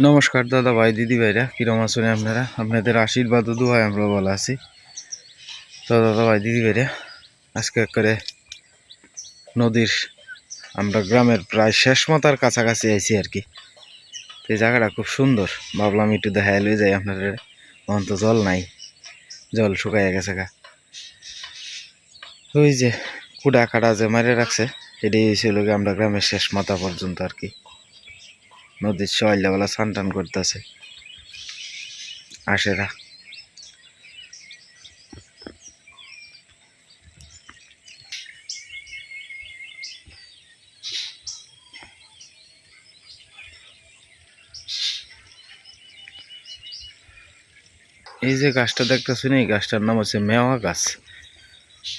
নমস্কার দাদা ভাই, দিদি ভাইরা, কিরম আছেন আপনারা? আপনাদের আশীর্বাদ ও দোয়ায় আমরা ভালো আছি। তো দাদা ভাই, দিদি ভাইরা, আজকে করে নদীর, আমরা গ্রামের প্রায় শেষ মাথার কাছাকাছি আইছি আর কি। এই জায়গাটা খুব সুন্দর। ভাবলাম একটু দেখা লয়ে যাই, আপনাদের অন্ত জল নাই। জল শুকাইয়া গেছে গা। ওই যে কুড়া কাটা যে মারে রাখছে, এটাই ছিল গিয়ে আমরা গ্রামের শেষ মাথা পর্যন্ত আর কি। নদীর সকালবেলা স্নান টান করতেছে আসেরা এই যে গাছটা দেখতেছি না এই গাছটার নাম হচ্ছে মেওয়া গাছ।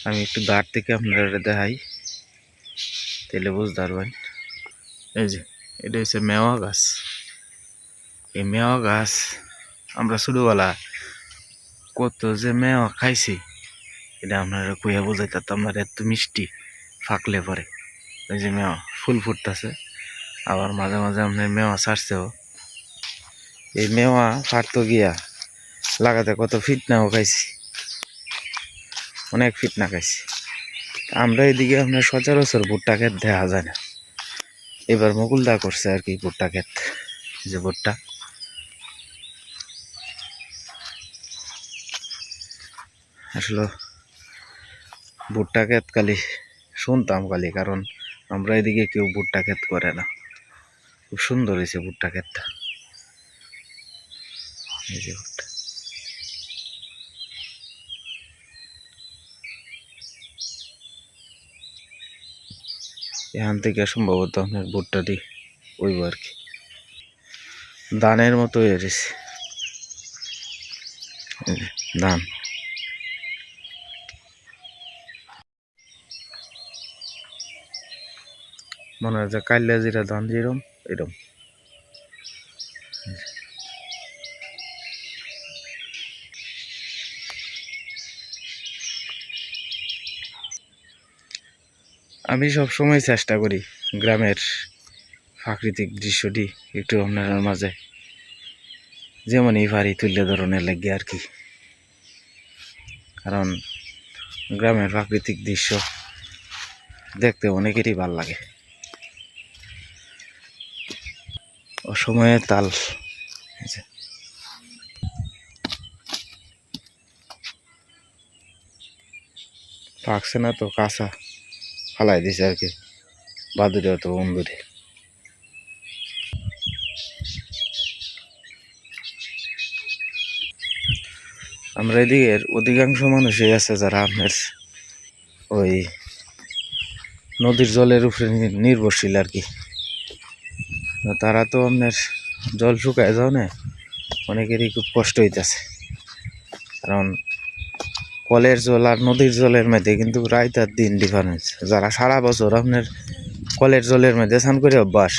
আমি একটু দাঁড় থেকে আপনারা দেখাই তাহলে বুঝতে পারবেন। এই যে এটা হচ্ছে মেওয়া গাছ। এই মেওয়া গাছ আমরা ছোটোবেলা কত যে মেওয়া খাইছি, এটা আপনারা কইয়া বোঝাইতাম আমরা এত মিষ্টি ফাঁকলে পরে। ওই যে মেওয়া, ফুল ফুটতেছে, আবার মাঝে মাঝে আপনার মেওয়া ছাড়ছেও। এই মেওয়া ফাটতো গিয়া লাগাতে কত ফিটনাও খাইছি, অনেক ফিটনা খাইছি। আমরা এদিকে আপনার সচরাচর ভুট্টা ক্ষেত দেখা যায় না। এবার মুকুলদা করছে আর কি ভুট্টা ক্ষেত, যে ভুট্টা। আসলে ভুট্টা ক্ষেত খালি শুনতাম খালি, কারণ আমরা এদিকে কেউ ভুট্টা ক্ষেত করে না। খুব সুন্দর হয়েছে ভুট্টা ক্ষেতটা। এই যে ভুট্টা। এখান থেকে সম্ভবত আপনার ভুট্টাটি ওইব আর কি। ধানের মতো এই ধান মনে হয় যে কাইলে যেটা ধান যেরম, এরম। আমি সব সময় চেষ্টা করি গ্রামের প্রাকৃতিক দৃশ্যটি একটু আপনার মাঝে। যেমনই পারি তুলে ধরনের লাগে আর কি। কারণ গ্রামের প্রাকৃতিক দৃশ্য দেখতে অনেকেরই ভালো লাগে। অসময়ে তাল, এই। পাকছে না তো কাঁচা। ফালাই দিছে আর কি। বাদুরে অত বন্ধুরে। আমরা এদিকের অধিকাংশ মানুষই আছে যারা আপনার ওই নদীর জলের উপরে নির্ভরশীল আর কি। তারা তো আপনার জল শুকায় যাও না অনেকেরই খুব কষ্ট হইতেছে। কারণ কলের জল আর নদীর জলের মধ্যে কিন্তু রাত আর দিন ডিফারেন্স যারা সারা বছর আপনার কলের জলের মধ্যে স্নান করে অভ্যাস,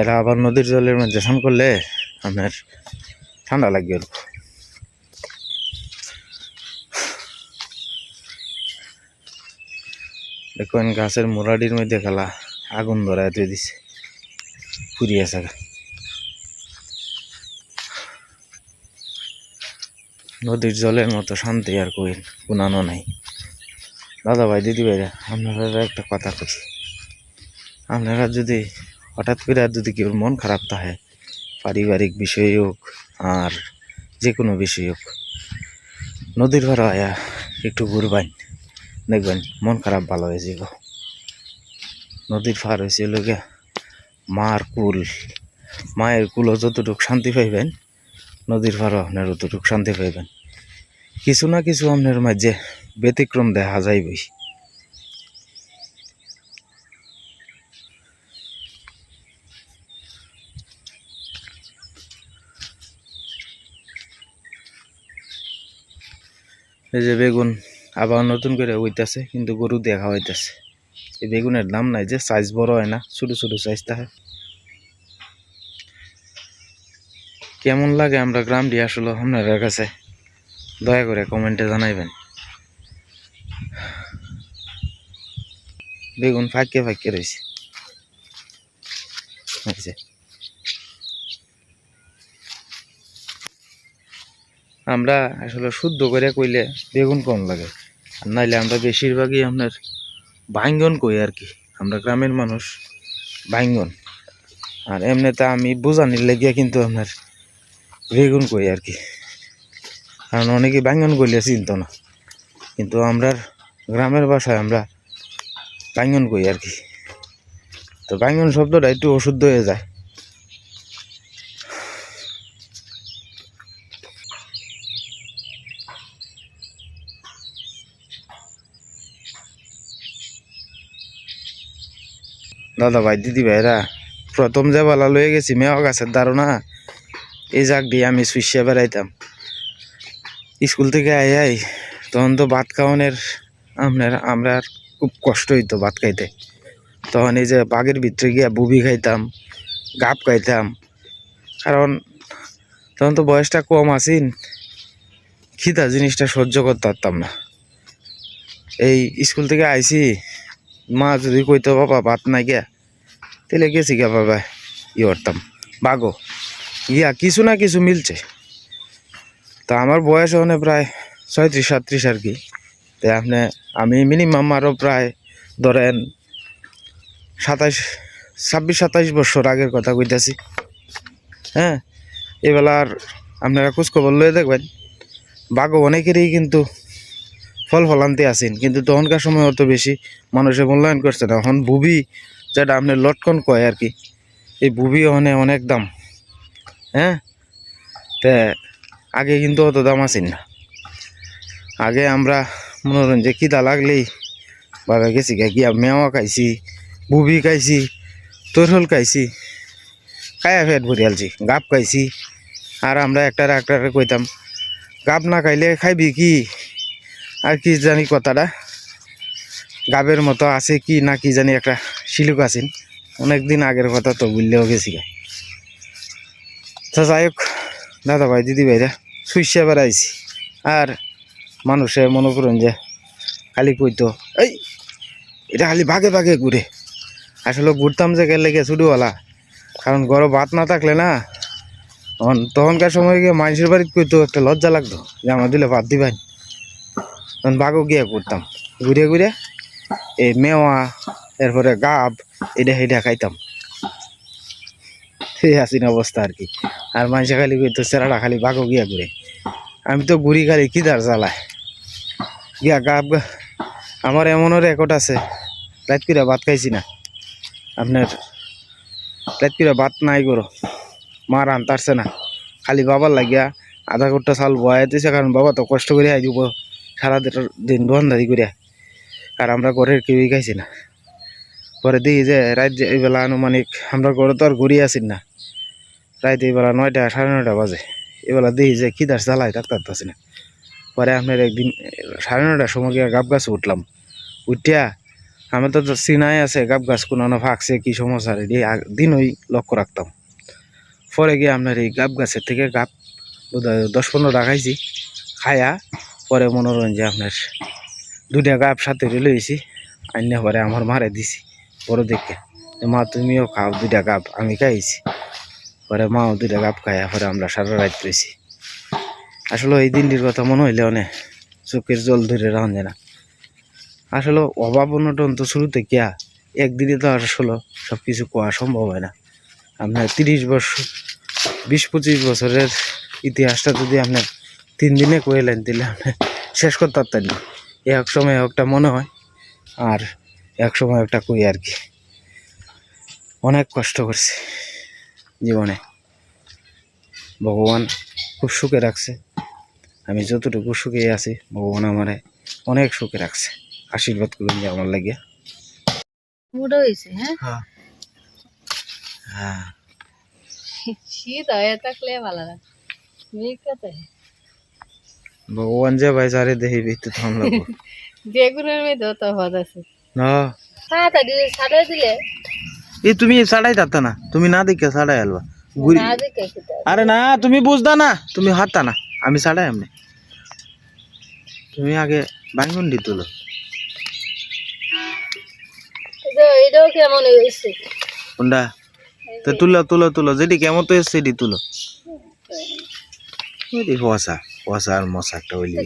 এরা আবার নদীর জলের মধ্যে স্নান করলে আপনার ঠান্ডা লাগবে। দেখুন গাছের মোড়াডির মধ্যে খেলা আগুন ধরায় দিয়ে দিছে। ফুরিয়ে থাকা নদীর জলের মতো শান্তি আর কই কোনানো নাই। দাদা ভাই দিদি ভাইরা আপনারা একটা কথা কইছি আপনারা যদি হঠাৎ করে আর যদি কেউ মন খারাপ থাকে, পারিবারিক বিষয় হোক আর যে কোনো বিষয় হোক, নদীর ভাড়া আয়া একটু ঘুরবাইন দেখবেন মন খারাপ ভালো হয়ে যাব নদীর পার হয়েছে লোকে মার কুল। মায়ের কুলও যতটুকু শান্তি পাইবেন, নদীর পারও আপনার অতটুকু শান্তি পাইবেন। কিছু না কিছু আপনার মাঝে ব্যতিক্রম দেখা যাইবই। এই যে বেগুন আবার নতুন করে হইতাছে, কিন্তু গরু দেখা হইতাছে। এই বেগুনের দাম নাই যে সাইজ বড় হয় না, ছোট ছোট সাইজ থাকে কেমন লাগে আমরা গ্রাম গ্রামটি আসলে আপনার কাছে? দয়া করে কমেন্টে জানাইবেন। বেগুন ফাঁকে ফাঁকে রয়েছে। আমরা আসলে শুদ্ধ করে কইলে বেগুন কম লাগে। আর নাইলে আমরা বেশিরভাগই আপনার বাইঙ্গন কই আর কি। আমরা গ্রামের মানুষ বাইঙ্গন আর এমনিতে আমি বোঝানির লেগে কিন্তু আপনার বেগুন কই আর কি। কারণ অনেকে বাইঙ্গন কইলে চিনত না। কিন্তু আমরা গ্রামের বাসায় আমরা বাইঙ্গন কই আর কি। তো বাইঙ্গন শব্দটা একটু অশুদ্ধ হয়ে যায়। দাদা ভাই, দিদি ভাইরা, প্রথম যে বেলা লয়ে গেছি মেয়া গাছের ধারণা, এই জাগ দিয়ে আমি শুইসে বেড়াইতাম। স্কুল থেকে আই তখন তো ভাত খাওয়ানোর আপনার, আমরা খুব কষ্ট হইতো ভাত খাইতে। তখন এই যে বাঘের ভিতরে গিয়া বুবি খাইতাম, গাপ খাইতাম। কারণ তখন তো বয়সটা কম আসিন খিদা জিনিসটা সহ্য করতে পারতাম না। এই স্কুল থেকে আইছি, মা যদি কইতো, বাবা, ভাত নাই গিয়া। তাহলে গেছি গা বাবা, ই করতাম। বাগো ইয়া কিছু না কিছু মিলছে। তা আমার বয়স ওখানে প্রায় ছয়ত্রিশ, সাতত্রিশ আর কি। তাই আপনি, আমি মিনিমাম আরও প্রায় ধরেন সাতাইশ, ছাব্বিশ, সাতাইশ বছর আগের কথা কইতাছি। হ্যাঁ এবেলার আপনারা খোঁজখবর লয়ে দেখবেন। বাঘ অনেকেরই কিন্তু ফল ফলান্তি আছেন, কিন্তু তখনকার সময় অত বেশি মানুষের মূল্যায়ন করছে না। এখন বুবি যেটা আপনি লটকন কয় আর কি, এই বুবি ওখানে অনেক দাম। হ্যাঁ তে আগে কিন্তু অত দাম আছেন না। আগে আমরা মনোরঞ্জে খিদা লাগলেই বাবা গেছি, গিয়া মেওয়া খাইছি বুবি খাইছি, তরহল খাইছি, খায়া ফেট ভরিয়ালছি গাপ খাইছি। আর আমরা একটা একটা কইতাম, গাপ না খাইলে খাইবি কি? আর কি জানি কথাটা। গাবের মতো আছে কি না কি জানি একটা শিলুক আছেন। অনেক দিন আগের কথা তো বুঝলেও গেছি তো যাই হোক দাদা ভাই দিদি ভাইরা সুইসা বেড়াইছি। আর মানুষে মনে করুন যে খালি কইতো, এই, এটা খালি ভাগে ভাগে ঘুরে। আসলে ঘুরতাম যে গেলে গে ছোটোবেলা কারণ ঘরে ভাত না থাকলে না, তখন, তখনকার সময় গিয়ে মানুষের বাড়িতে কইতো, একটা লজ্জা লাগতো যে আমার দিলে ভাত দিবেন। তখন বাঘও গিয়ে করতাম ঘুরে ঘুরে এই মেওয়া, এরপরে গাব, এটা সেটা খাইতাম। সেই হাসিন অবস্থা আর কি। আর মানুষে খালি কইতো সেরাটা খালি বাঘও গিয়া ঘুরে। আমি তো ঘুরি খালি কিদার জ্বালায়। গিয়া গাব আমার এমনও রেকর্ড আছে রাত করে ভাত খাইছি না। আপনার রাত করে ভাত নাই করো মা রান্তারছে না। খালি বাবার লাগিয়া আধা ঘণ্টা চাল বয়া দিছে, কারণ বাবা তো কষ্ট করে আই দিব সারা দিন- দিন দোকানদারি করে আর আমরা ঘরের কেউই খাইছি না। পরে দেখি যে রাত এইবেলা আনুমানিক আমরা ঘরে তো আর ঘুরিয়ে আছি না। রাত এইবেলা নয়টা, সাড়ে নয়টা বাজে। এবেলা দেখি যে খিদার জ্বালায় থাকতে পারতেছি না। পরে আপনার একদিন, সাড়ে নয়টার সময় গিয়ে গাব গাছে উঠলাম। উঠিয়া আমি তো চিনাই আছে, গাব গাছ কোনো ফাঁকছে কি সমস্যা রেডি ওই লক্ষ্য রাখতাম। পরে গিয়ে আপনার এই গাব গাছের থেকে গাব দশ পনেরো খাইছি। খায়া পরে মনোরঞ্জে আপনার দুটা গাব সাথে লইছি আইনে পরে আমার মারে দিছি। বড় দেখে মা, তুমিও খাও দুইটা গাব, আমি খাইছি। পরে মাও দুইটা গাব খায়া পরে আমরা সারা রাত রয়েছি আসলে এই দিনটির কথা মনে হইলে অনেক চোখের জল ধরে রাখা যায় না। আসলে অভাব অনটন তো শুরুতে কিয়া একদিনে তো আসলে সব কিছু কোয়া সম্ভব হয় না। আপনার তিরিশ বছর, বিশ পঁচিশ বছরের ইতিহাসটা যদি আপনি তিন দিনে কইলেন তাহলে আপনি শেষ করতে পারতেন না। এক সময় একটা মনে হয়, আর এক সময় একটা কই আর কি। অনেক কষ্ট করছে। জীবনে। ভগবান খুব সুখে রাখছে। আমি যতটুকু সুখে আছি ভগবান আমারে অনেক সুখে রাখছে। আশীর্বাদ করুন যে আমার লাগিয়া। মোটা হয়েছে হ্যাঁ? হ্যাঁ। হ্যাঁ। শীত হয়ে থাকলে ভালো লাগে। ভগবান যে ভাই যারে দেহি তো থাম লাগবো। বেগুনের তো হদ আছে। না। দিলে। এই তুমি ছাড়াই যাতা না। তুমি না দেখে ছাড়াই আলবা। ঘুরি। আরে না তুমি বুঝতা না তুমি হাতটা না। আমি সাড়াই এমনি। তুমি আগে তুলো। এটাও কেমন হয়েছে কোনটা? তো তুলো তুলো তুলো। যেটি কেমন তো এসছে সেটি তুলো। এটি কুয়াশা পচার মশা একটা তুমি হয়ে যায়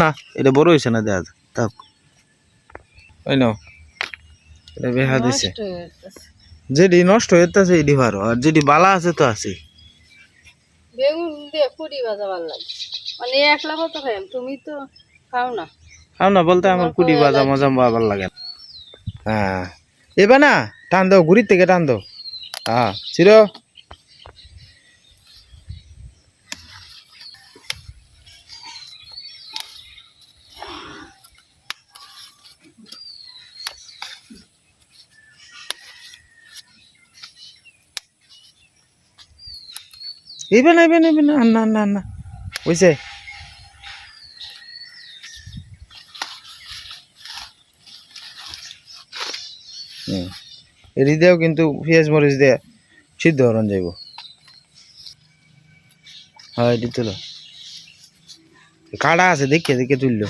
না এটা বড় হয়েছে না দেখা থাক। ওই নাও। এটা বেহা দিছে। হয়ে। যেটি নষ্ট হইতেছে এটি ভালো আর যেটি বালা আছে তো আছে বেগুন দিয়ে কুড়ি ভাজা ভালো লাগে। মানে একলা কত খাই তুমি তো খাও না। খাও না বলতে আমার কুড়ি বাজা মজা ভালো লাগে। হ্যাঁ। এবার না টান দাও ঘুরির থেকে টান দাও। হ্যাঁ চির। এবে না এবে না এবে না আন্না আন্না আন্না দিয়েও কিন্তু পেঁয়াজ মরিচ দিয়ে সিদ্ধ হরণ যাইব হ্যাঁ এটি তুলো কাটা আছে দেখে দেখে তুললো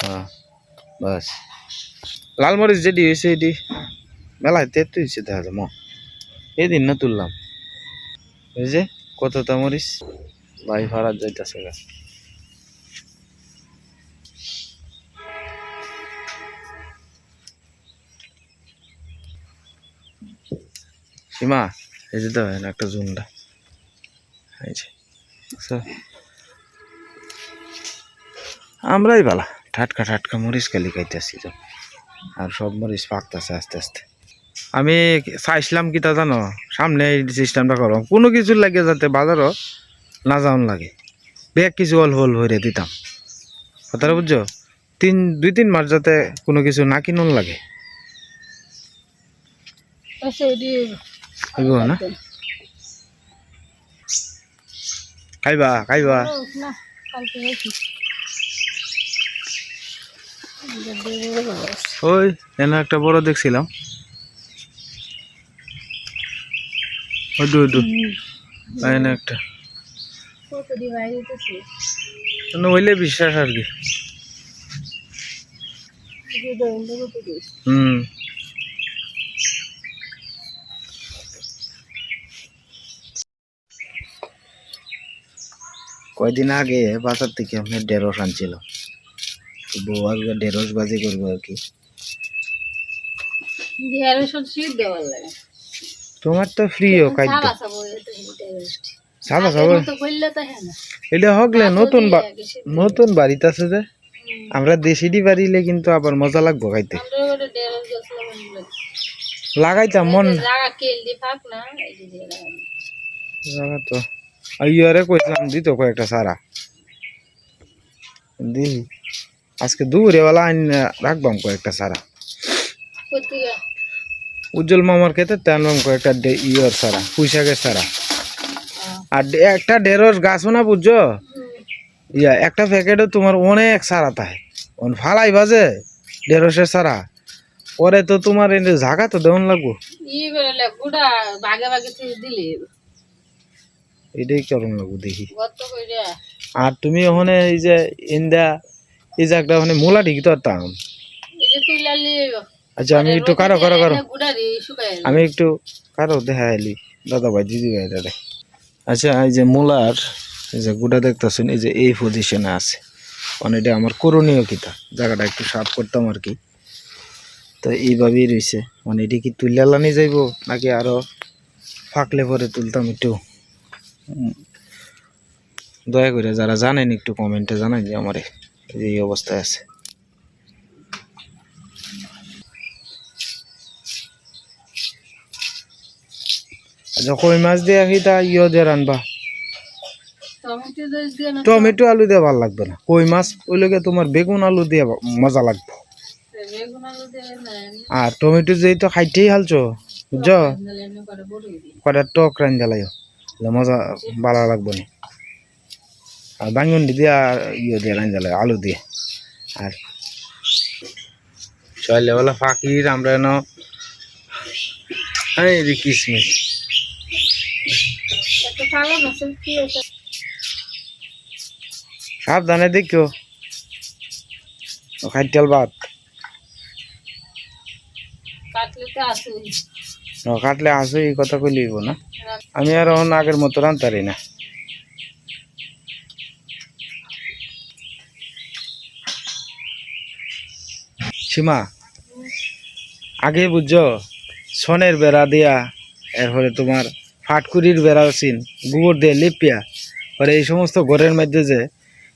হ্যাঁ বাস লাল মরিচ যেটি হয়েছে এটি মেলায় তেত্রিশ হয়েছে দেখা যায় এদিন না তুললাম। এই যে কতটা মরিচ? ভাই ফারাত যাইতেছে গা। সীমা এই যে এখানে একটা জুনটা এই যে আমরাই বালা টাটকা টাটকা মরিচ খালি খাইতেছি তো। আর সব মরিচ পাকতেছে আস্তে আস্তে। আমি চাইছিলাম কি তা জানো? সামনে এই সিস্টেমটা করো কোনো কিছু লাগে যাতে বাজারও না যাওয়ান লাগে। ব্যাগ কিছু অল্প অল্প হয়ে দিতাম। কথাটা বুঝছ তিন দুই তিন মাস যাতে কোনো কিছু না কিনুন লাগে। খাইব না? খাইবা ওই এনে একটা বড় দেখছিলাম। একটা। যেতেছে মানে হইলে বিশ্বাস আর কি। হুম। কয়দিন আগে বাজার থেকে আমি ঢেঁড়স আনছিল। তো বউ আজকে ঢেঁড়স বাজি করব আর কি। সব সিদ্ধ ভালো লাগে। তোমার তো প্রিয় খাদ্য সাবা সাবো? এটা হকলে নতুন নতুন বাড়িতে আছে যে। আমরা দেশিটি বাড়িলে কিন্তু আবার মজা লাগবো খাইতে। লাগাইতাম মন জায়গা তো। আইয়ারে কইছিলাম দিত কয়েকটা সারা দি আজকে দূরে বেলা রাখবাম কয়েকটা সারা? উজ্জ্বল মামার ক্ষেত্রে টানবাম কয়েকটা ইয়র সারা পুঁইশাকের সারা। আর একটা ঢেঁড়স গাছও না বুঝছ? ইয়া একটা প্যাকেটও তোমার অনেক সারা তাই। অন ফালাই বাজে ঢেঁড়সের সারা। পরে তো তোমার এনে জাগা তো দেওয়ান লাগবো। এটাই করুন লাগবো দেখি। আর তুমি ওখানে এই যে ইন্দা এই যে একটা ওখানে মূলা ঢিকি তো লালি আচ্ছা আমি একটু কারও কারও কারও। আমি একটু কারও দেখা এলি। দাদা ভাই দিদি ভাই দাদা। আচ্ছা এই যে মূলার এই যে গুড়া দেখতেছেন এই যে এই পজিশনে আছে। মানে এটা আমার করণীয় কিতা জায়গাটা একটু সাফ করতাম আর কি। তো এইভাবেই রয়েছে। মানে এটি কি তুলে লানি যাইব নাকি আরও ফাঁকলে পরে তুলতাম একটু? দয়া করে যারা জানেন একটু কমেন্টে জানান যে আমার এই অবস্থায় আছে। কই মাছ দিয়ে আহি তা ইয়ে দিয়ে রানবা। টমেটো আলু দিয়ে ভালো লাগবে না। কই মাছ ওইলগে তোমার বেগুন আলু দিয়ে মজা লাগবে। আর টমেটো যেই তো খাইতেই হালছো বুঝছ? দিই কটা টক রান জ্বালাইও মজা ভালো লাগবে না। আর বাঙ্গন দিয়ে আর ইয়ে দিয়ে রান জ্বালাই আলু দিয়ে। আর চলে বলে ফাঁকির আমরা এন এই রে কিসমিস একটা ভালো মাছের কি আছে সাবধানে দেখিও খাইটাল বাদ কাটলে আসো এই কথা কই লিব না। আমি আর এখন আগের মতো রান্তারি না। সীমা, আগে বুঝছ, সনের বেড়া দিয়া এরপরে তোমার ফাটকুরির বেড়া সিন গোবর দিয়ে লিপিয়া পরে এই সমস্ত ঘরের মধ্যে যে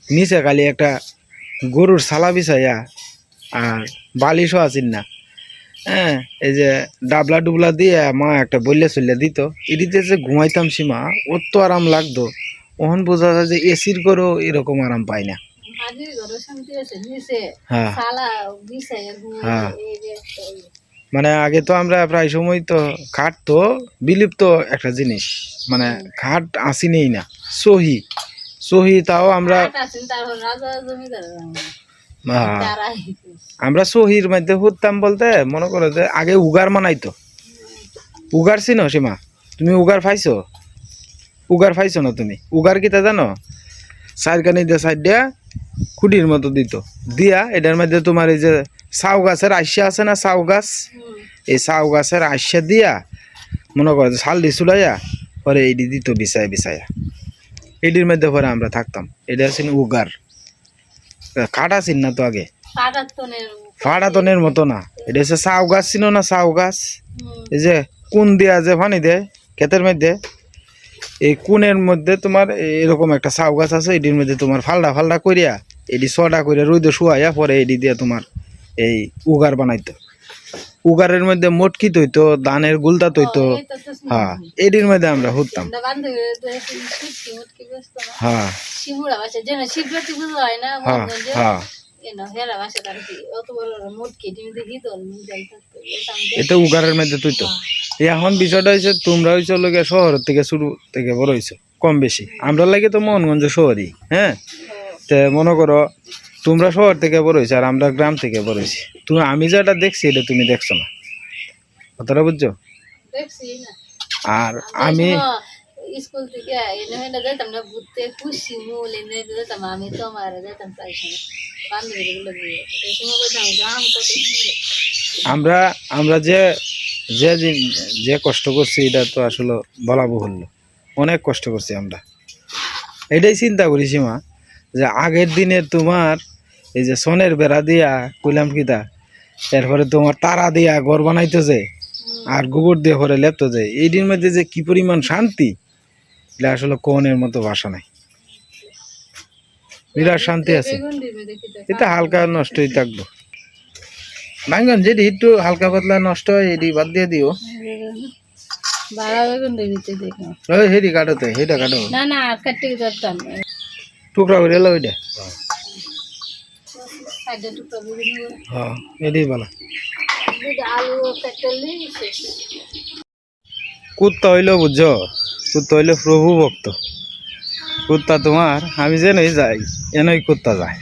নিচে খালি একটা গরুর সালা বিছাইয়া আর বালিশও আছেন না। হ্যাঁ এই যে ডাবলা ডুবলা দিয়ে মা একটা বললে চললে দিত। এদিতে যে ঘুমাইতাম সীমা ওর তো আরাম লাগতো। ওহন বোঝা যায় যে এসির করেও এরকম আরাম পাই না। হ্যাঁ। হ্যাঁ। মানে আগে তো আমরা প্রায় সময় তো খাট তো বিলুপ্ত একটা জিনিস। মানে খাট আসিনেই না সহি। সহি তাও আমরা তারাই আমরা সহির মধ্যে হুরতাম বলতে মনে করো যে আগে উগার মানাইতো। উগার চিনো সীমা? তুমি উগার পাইছো? উগার পাইছো না তুমি? উগার কিতা জানো? সাইডকানি দিয়ে সাইড দিয়া খুঁটির মতো দিত। দিয়া এটার মধ্যে তোমার এই যে সাউ গাছের আইসা আছে না সাউ গাছ? এই সাউ গাছের আইসা দিয়া মনে করো শাল দি চুলাইয়া পরে এইটি দিত বিছায় বিছাইয়া এইটির মধ্যে পরে আমরা থাকতাম। এটা আছে উগার। কাটা চিন না তো আগে? ফাড়াতনের মতো। না। এটা হচ্ছে সাউ গাছ ছিল না সাউ গাছ? এই যে কুন দিয়া যে পানি দেয় ক্ষেতের মধ্যে এই কুনের মধ্যে তোমার এরকম একটা সাউ গাছ আছে এটির মধ্যে তোমার ফালডা ফালডা করিয়া এটি ছটা করিয়া রোদে শুয়াইয়া পরে এটি দিয়া তোমার এই উগার বানাইতো। উগারের মধ্যে মটকি তৈতো? ধানের গুলতা তৈতো। তো তো। হ্যাঁ এটির মধ্যে আমরা হুততাম তো। হ্যাঁ। হয় হ্যাঁ হ্যাঁ। তো এটা উগারের মধ্যে তৈতো। এখন বিষয়টা হয়েছে তোমরা হয়েছে লোকে শহর থেকে শুরু থেকে বড় হয়েছো কম বেশি। আমরা লাগে তো মোহনগঞ্জ শহরই হ্যাঁ। তে মনে করো তোমরা শহর থেকে বড় হয়েছো আর আমরা গ্রাম থেকে বড় হয়েছি। তুমি আমি যেটা দেখছি এটা তুমি দেখছ না। কথাটা বুঝছ? আর আমি আমি স্কুল থেকে এনে হেনে যেতাম না ঘুরতে খুশি মূল এনে যেতাম আমি তো আমার যেতাম তাই। আমরা আমরা যে যে যে কষ্ট করছি এটা তো আসলে বলা বহুল্য। অনেক কষ্ট করছি আমরা। এটাই চিন্তা করি সীমা। যে আগের দিনে তোমার এই যে সনের বেড়া দিয়া কইলাম কিতা এরপরে তোমার তারা দিয়া ঘর বানাইতো যে আর গোবর দিয়ে পরে লেপতো যে এইটির মধ্যে যে কি পরিমাণ শান্তি এটা আসলে কোনের মতো ভাষা নাই। বিরাট শান্তি আছে। এটা হালকা নষ্টই থাকব। বাইঙ্গন যেটি একটু হালকা পাতলা নষ্ট হয় এটি বাদ দিয়ে দিও। বাড়া বেগুন ডিমিতে দেখি ওই হেরি কাটো তো হেটা কাটো। না না কাটতে টুকরা করে এলো ওইটা। হ্যাঁ এটাই কুত্তা হইল বুঝছ? কুত্তা হইল প্রভু ভক্ত। কুত্তা তোমার আমি যেনই যাই এনেই কুত্তা যায়।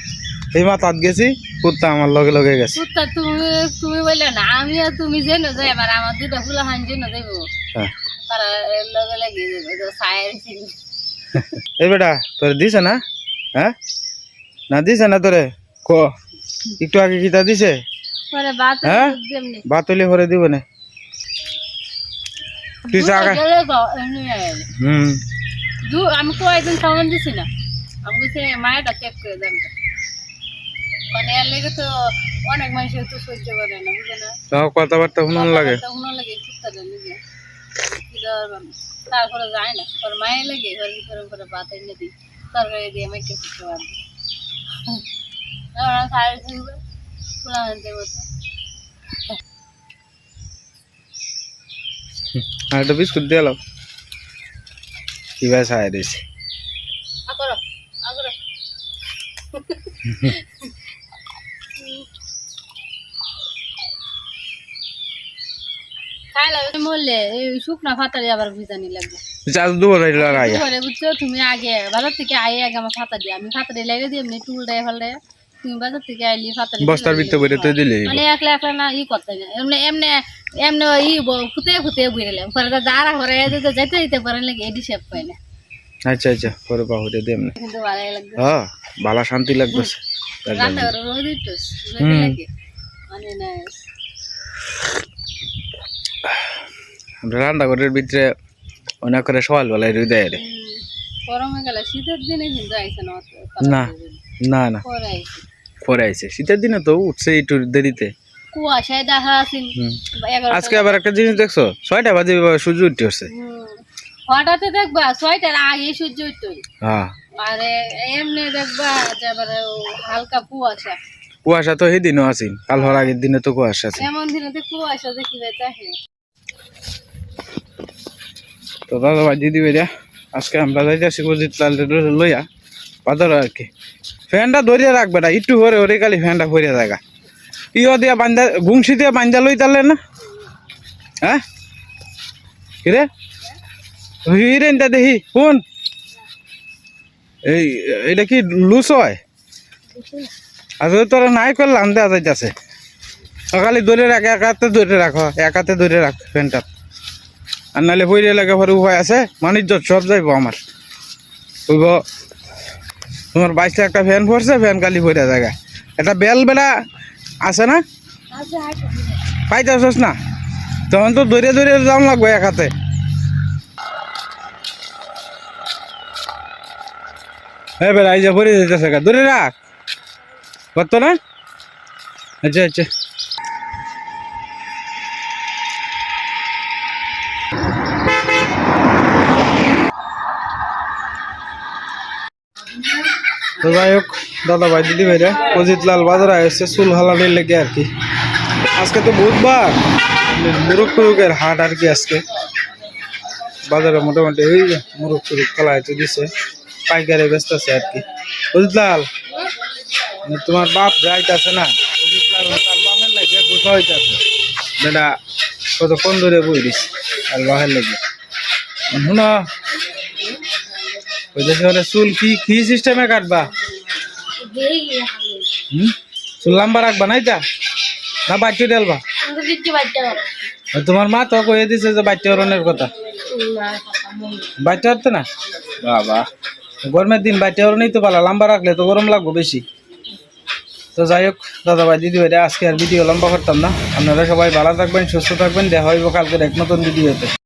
এই মা তাত গেছি কুত্তা আমার লগে লগে গেছে। কুত্তা তুমি তুমি বললে না আমি আর তুমি যেন যাই এবার আমার দুটো ফুলা হান যেন দেবো হ্যাঁ। তারা লগে লাগে যাবে এই বেটা তোরে দিছে না? হ্যাঁ? না দিছে না তোরে? ক? একটু আগে কিতা দিছে? হ্যাঁ? হইলে ভরে দিব না। তুই গেলে তো। হুম। দু আমি কয়েকদিন সামান দিছি না। আমি বলছি মায়েরটা চেক করে দেন মানে এর লেগে তো অনেক মানুষ তো সহ্য করে না বুঝে না? তাও কথাবার্তা শুনুন লাগে। তখন লাগে লেগে। কি দেওয়ার বানা। তারপরে যায় না। ওর মায়ের লেগে এবার ভিতরে করে দিই। তরকারি দিয়ে আমাকে কিছু পারবে ওরা খাই ফেলবে খোলা আনতে মতো আর একটা বিস্কুট দিয়ে সাহায্য দিয়েছে আকরো আকরো খাই লাগবে মরলে এই শুকনা ফাতারে আবার ভিজানি লাগবে বুঝছ? তুমি আগে বাজার থেকে আই আগে আমার ফাতা দিয়ে। আমি ফাতারে লেগে দিয়ে এমনি টুল দেয় ফেলে। তুমি বাজার থেকে আইলি বস্তার ভিতরে দিলে মানে একলা একলা না ই করতে না। এমনি এমনি এমনি ই পরে তো যারা ঘরে যেতে যেতে যেতে পারেন লাগে এডি শেপ পাই না। আচ্ছা আচ্ছা পরে কিন্তু লাগবে। হ্যাঁ ভালো শান্তি লাগতেছে রান্না করে রোজ। লাগে। মানে না। আমরা রান্নাঘরের ভিতরে অনেক করে সকালবেলায় রুই দেয় রে। গরমে গেলে শীতের দিনে কিন্তু আইসে না না না না। পরে আইছে। শীতের দিনে তো উঠছে একটু দেরিতে। কুয়াশায় দেখা আছেন আজকে আবার একটা জিনিস দেখছ? ছয়টা বাজে সূর্য উঠতে হচ্ছে। হঠাৎ দেখবা ছয়টার আগে সূর্য উঠতই হ্যাঁ। আরে এমনি দেখবা এবারে হালকা কুয়াশা। কুয়াশা তো সেদিনও কাল হওয়ার আগের দিনে তো কুয়াশা আছে। এমন দিনে তো কুয়াশা দেখি তো দাদা ভাই দিদি ভাইরা আজকে আমরা যাইতেছি বুঝি লইয়া, বাজার আর কি। ফ্যানটা ধরিয়ে রাখবে না একটু হরে হরে খালি ফ্যানটা ভরিয়ে থাকা ইয় দিয়া বান্ধা গুংসি দিয়ে বান্ধা লই তাহলে না? হ্যাঁ? কিরে হিরেন তা দেখি কোন এই, এটা কি লুস হয়? আজকে তোরা নাই করলাম দেওয়া যাইতেছে খালি ধরে রাখ, এক হাতে ধরে রাখো, এক হাতে ধরে রাখ ফ্যানটা। আর নাহলে বইরে লাগে পরে উপায় আছে? বাণিজ্য সব যাইব আমার। কইব তোমার বাইশটা একটা ফ্যান পড়ছে ফ্যান কালি পড়ে জায়গা একটা বেল বেলা আছে না পাইতেছস না? তখন তো দৌড়ে দৌড়ে যাওয়া লাগবে এক হাতে। হ্যাঁ বেলা এই যে পড়ে যেতেছে দূরে রাখ। কত না? আচ্ছা আচ্ছা। তো যাই হোক দাদা ভাই দিদি ভাইরা অজিত লাল বাজার আসছে, চুল হালানের লেগে আর কি। আজকে তো বুধবার, মুরগ টুরুকের হাট আর কি আজকে। বাজারে মোটামুটি ওই যে মুরগ টুরুক ফেলা হয়তো দিছে, পাইকারে ব্যস্ত আছে আর কি। অজিত লাল মানে তোমার বাপ যাইতাছে না? অজিত লাল তার বাপের লাগে গোসা হইতাছে। বেটা কতক্ষণ ধরে বই দিস আর বাপের লাগে। শুনো দেশে ওরা চুল কি কি সিস্টেমে কাটবা? হুম? চুল লম্বা রাখবা নাই তা না বাচ্চা ডালবা তোমার মা তো কয়ে দিছে যে বাচ্চা ওরনের কথা। বাচ্চা হতো না? বাবা। গরমের দিন বাচ্চা ওরনেই তো পালা লম্বা রাখলে তো গরম লাগবো বেশি। তো যাই হোক দাদা ভাই দিদি ভাই আজকে আর ভিডিও লম্বা করতাম না। আপনারা সবাই ভালো থাকবেন সুস্থ থাকবেন দেখা হইব কালকের এক নতুন ভিডিওতে